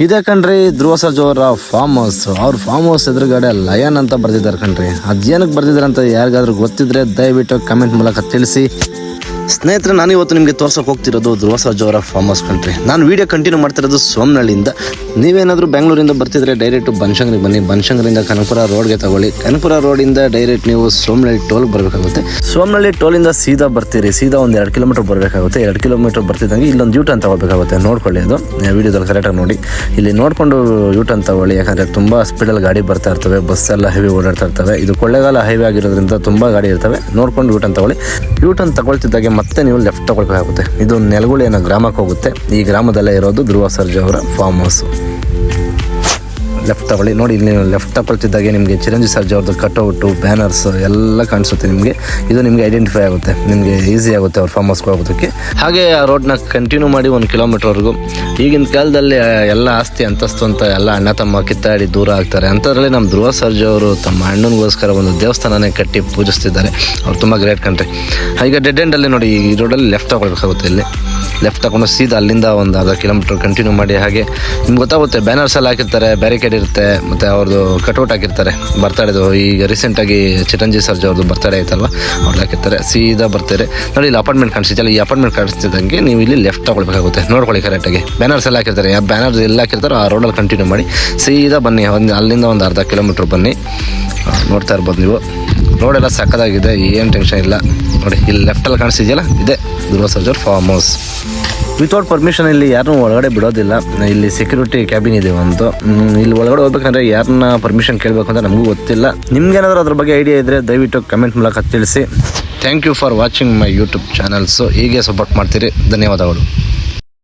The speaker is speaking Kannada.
ಇದೇ ಕಣ್ರಿ, ಧ್ರುವ ಸರ್ಜ್ ಅವರ ಫಾರ್ಮ್ ಹೌಸ್ ಅವ್ರ ಫಾರ್ಮ್ ಹೌಸ್ ಎದುರುಗಡೆ ಲಯನ್ ಅಂತ ಬರ್ದಿದ್ದಾರೆ ಕಣ್ರಿ. ಅದೇನಕ್ಕೆ ಬರ್ದಿದ್ದಾರೆ ಅಂತ ಯಾರಿಗಾದ್ರೂ ಗೊತ್ತಿದ್ರೆ ದಯವಿಟ್ಟು ಕಮೆಂಟ್ ಮೂಲಕ ತಿಳಿಸಿ. ಸ್ನೇಹಿತರೆ ನಾನು ಇವತ್ತು ನಿಮಗೆ ತೋರ್ಸೋಕೆ ಹೋಗ್ತಿರೋದು ಧ್ರುವ ಸರ್ಜ್ ಅವರ ಫಾರ್ಮ್ ಹೌಸ್ ಕಣ್ರಿ. ನಾನು ವಿಡಿಯೋ ಕಂಟಿನ್ಯೂ ಮಾಡ್ತಿರೋದು ಸೋಮನಹಳ್ಳಿಯಿಂದ ನೀವೇನಾದರೂ ಬೆಂಗಳೂರಿಂದ ಬರ್ತಿದ್ರೆ ಡೈರೆಕ್ಟ್ ಬನಶಂಕರಿಗೆ ಬನ್ನಿ. ಬನಶಂಕರಿಂದ ಕನಕಪುರ ರೋಡ್ಗೆ ತಗೊಳ್ಳಿ. ಕನಕಪುರ ರೋಡಿಂದ ಡೈರೆಕ್ಟ್ ನೀವು ಸೋಮನಹಳ್ಳಿ ಟೋಲ್ಗೆ ಬರಬೇಕಾಗುತ್ತೆ. ಸೋಮನಹಳ್ಳಿ ಟೋಲಿಂದ ಸೀದಾ ಬರ್ತೀರಿ. ಸೀದಾ ಒಂದು ಎರಡು ಕಿಲೋಮೀಟರ್ ಬರಬೇಕಾಗುತ್ತೆ. ಎರಡು ಕಿಲೋಮೀಟರ್ ಬರ್ತಿದ್ದಂಗೆ ಇಲ್ಲೊಂದು ಯೂಟರ್ನ್ ತಗೋಬೇಕಾಗುತ್ತೆ. ನೋಡ್ಕೊಳ್ಳಿ ಅದು. ವಿಡಿಯೋದಲ್ಲಿ ಕರೆಕ್ಟಾಗಿ ನೋಡಿ. ಇಲ್ಲಿ ನೋಡಿಕೊಂಡು ಯೂಟನ್ ತಗೊಳ್ಳಿ. ಯಾಕಂದರೆ ತುಂಬ ಸ್ಪೀಡಲ್ಲಿ ಗಾಡಿ ಬರ್ತಾ ಇರ್ತವೆ. ಬಸ್ ಎಲ್ಲ ಹೆವಿ ಓಡಾಡ್ತಾ ಇರ್ತವೆ. ಇದು ಕೊಳ್ಳೇಗಾಲ ಹೈವೇ ಆಗಿರೋದ್ರಿಂದ ತುಂಬ ಗಾಡಿ ಇರ್ತವೆ. ನೋಡ್ಕೊಂಡು ಯೂಟನ್ ತಗೊಳ್ಳಿ. ಯೂಟರ್ನ್ ತಗೊಳ್ತಿದ್ದಾಗೆ ಮತ್ತೆ ನೀವು ಲೆಫ್ಟ್ ತಗೊಳ್ಬೇಕಾಗುತ್ತೆ. ಇದು ನೆಲಗುಳಿ ಗ್ರಾಮಕ್ಕೆ ಹೋಗುತ್ತೆ. ಈ ಗ್ರಾಮದಲ್ಲೇ ಇರೋದು ಧ್ರುವ ಸರ್ಜಾ ಅವರ farm house Thank you. Left ತಗೊಳ್ಳಿ. ನೋಡಿ, ಇಲ್ಲಿ ನೀವು ಲೆಫ್ಟ್ ತಗೊಳ್ತಿದ್ದಾಗೆ ನಿಮಗೆ ಚಿರಂಜೀವಿ ಸರ್ಜಾ ಅವ್ರದ್ದು ಕಟ್ಔಟು ಬ್ಯಾನರ್ಸ್ ಎಲ್ಲ ಕಾಣಿಸುತ್ತೆ ನಿಮಗೆ. ಇದು ನಿಮಗೆ ಐಡೆಂಟಿಫೈ ಆಗುತ್ತೆ. ನಿಮಗೆ ಈಸಿ ಆಗುತ್ತೆ ಅವ್ರ ಫಾರ್ಮ್ ಹೌಸ್ಗೆ ಹೋಗೋದಕ್ಕೆ. ಹಾಗೆ ಆ ರೋಡ್ನ ಕಂಟಿನ್ಯೂ ಮಾಡಿ ಒಂದು ಕಿಲೋಮೀಟರ್ವರೆಗೂ ಈಗಿನ ಕಾಲದಲ್ಲಿ ಎಲ್ಲ ಆಸ್ತಿ, ಅಂತಸ್ತು ಅಂತ ಎಲ್ಲ ಅಣ್ಣ, ತಮ್ಮ ಕಿತ್ತಾಡಿ ದೂರ ಆಗ್ತಾರೆ. ಅಂಥದ್ರಲ್ಲಿ ನಮ್ಮ ಧ್ರುವ ಸರ್ಜಾ ಅವರು ತಮ್ಮ ಅಣ್ಣನಿಗೋಸ್ಕರ ಒಂದು ದೇವಸ್ಥಾನನೇ ಕಟ್ಟಿ ಪೂಜಿಸ್ತಿದ್ದಾರೆ. ಅವ್ರು ತುಂಬ ಗ್ರೇಟ್ ಕಂಟ್ರಿ ಈಗ ಡೆಡ್ ಎಂಡಲ್ಲಿ ನೋಡಿ, ಈ ರೋಡಲ್ಲಿ ಲೆಫ್ಟ್ ತಗೊಳ್ಬೇಕಾಗುತ್ತೆ ಇಲ್ಲಿ. ಲೆಫ್ಟ್ ತಗೊಂಡು ಸೀದಾ ಅಲ್ಲಿಂದ ಒಂದು ಅರ್ಧ ಕಿಲೋಮೀಟರ್ ಕಂಟಿನ್ಯೂ ಮಾಡಿ, ಹಾಗೆ ನಿಮ್ಗೆ ಗೊತ್ತಾಗುತ್ತೆ ಬ್ಯಾನರ್ಸ್ ಎಲ್ಲ ಹಾಕಿರ್ತಾರೆ ಬ್ಯಾರಿಕೇಡ್ ಇರುತ್ತೆ, ಮತ್ತು ಅವ್ರದ್ದು ಕಟ್ಔಟ್ ಹಾಕಿರ್ತಾರೆ ಬರ್ತಡೇದು ಈಗ ರೀಸೆಂಟಾಗಿ ಚಿರಂಜೀವಿ ಸರ್ಜ್ ಅವ್ರದ್ದು ಬರ್ತಡೇ ಆಯ್ತಲ್ವ ಅವ್ರು ಹಾಕಿರ್ತಾರೆ, ಸೀದಾ ಬರ್ತಾರೆ. ನೋಡಿ, ಇಲ್ಲಿ ಅಪಾರ್ಟ್ಮೆಂಟ್ ಕಾಣಿಸ್ತಿಲ್ಲ ಈ ಅಪಾರ್ಟ್ಮೆಂಟ್ ಕಾಣಿಸ್ತಿದ್ದಂಗೆ ನೀವು ಇಲ್ಲಿ ಲೆಫ್ಟ್ ತಗೊಳ್ಬೇಕಾಗುತ್ತೆ. ನೋಡ್ಕೊಳ್ಳಿ ಕರೆಕ್ಟಾಗಿ ಬ್ಯಾನರ್ಸ್ ಎಲ್ಲ ಹಾಕಿರ್ತಾರೆ. ಯಾವ ಬ್ಯಾನರ್ಸ್ ಎಲ್ಲ ಹಾಕಿರ್ತಾರೋ, ಆ ರೋಡಲ್ಲಿ ಕಂಟಿನ್ಯೂ ಮಾಡಿ, ಸೀದಾ ಬನ್ನಿ. ಒಂದು, ಅಲ್ಲಿಂದ ಒಂದು ಅರ್ಧ ಕಿಲೋಮೀಟ್ರ್ ಬನ್ನಿ. ನೋಡ್ತಾ ಇರ್ಬೋದು ನೀವು. ರೋಡೆಲ್ಲ ಸಕ್ಕದಾಗಿದೆ ಏನು ಟೆನ್ಷನ್ ಇಲ್ಲ. ನೋಡಿ, ಇಲ್ಲಿ ಲೆಫ್ಟಲ್ಲಿ ಕಾಣಿಸ್ತಿದೆಯಲ್ಲ, ಇದೆ ಧ್ರುವ ಸರ್ಜರ್ ಫಾರ್ಮ್ ಹೌಸ್ ವಿತೌಟ್ ಪರ್ಮಿಷನ್ ಇಲ್ಲಿ ಯಾರನ್ನೂ ಒಳಗಡೆ ಬಿಡೋದಿಲ್ಲ. ಇಲ್ಲಿ ಸೆಕ್ಯೂರಿಟಿ ಕ್ಯಾಬಿನ್ ಇದೆ ಒಂದು. ಇಲ್ಲಿ ಒಳಗಡೆ ಹೋಗ್ಬೇಕಂದ್ರೆ ಯಾರನ್ನ ಪರ್ಮಿಷನ್ ಕೇಳಬೇಕು ಅಂತ ನಮಗೂ ಗೊತ್ತಿಲ್ಲ. ನಿಮ್ಗೇನಾದ್ರೂ ಅದ್ರ ಬಗ್ಗೆ ಐಡಿಯಾ ಇದ್ದರೆ ದಯವಿಟ್ಟು ಕಮೆಂಟ್ ಮೂಲಕ ತಿಳಿಸಿ. Thank you for watching my YouTube channels ಹೀಗೆ ಸಪೋರ್ಟ್ ಮಾಡ್ತೀರಿ. ಧನ್ಯವಾದಗಳು.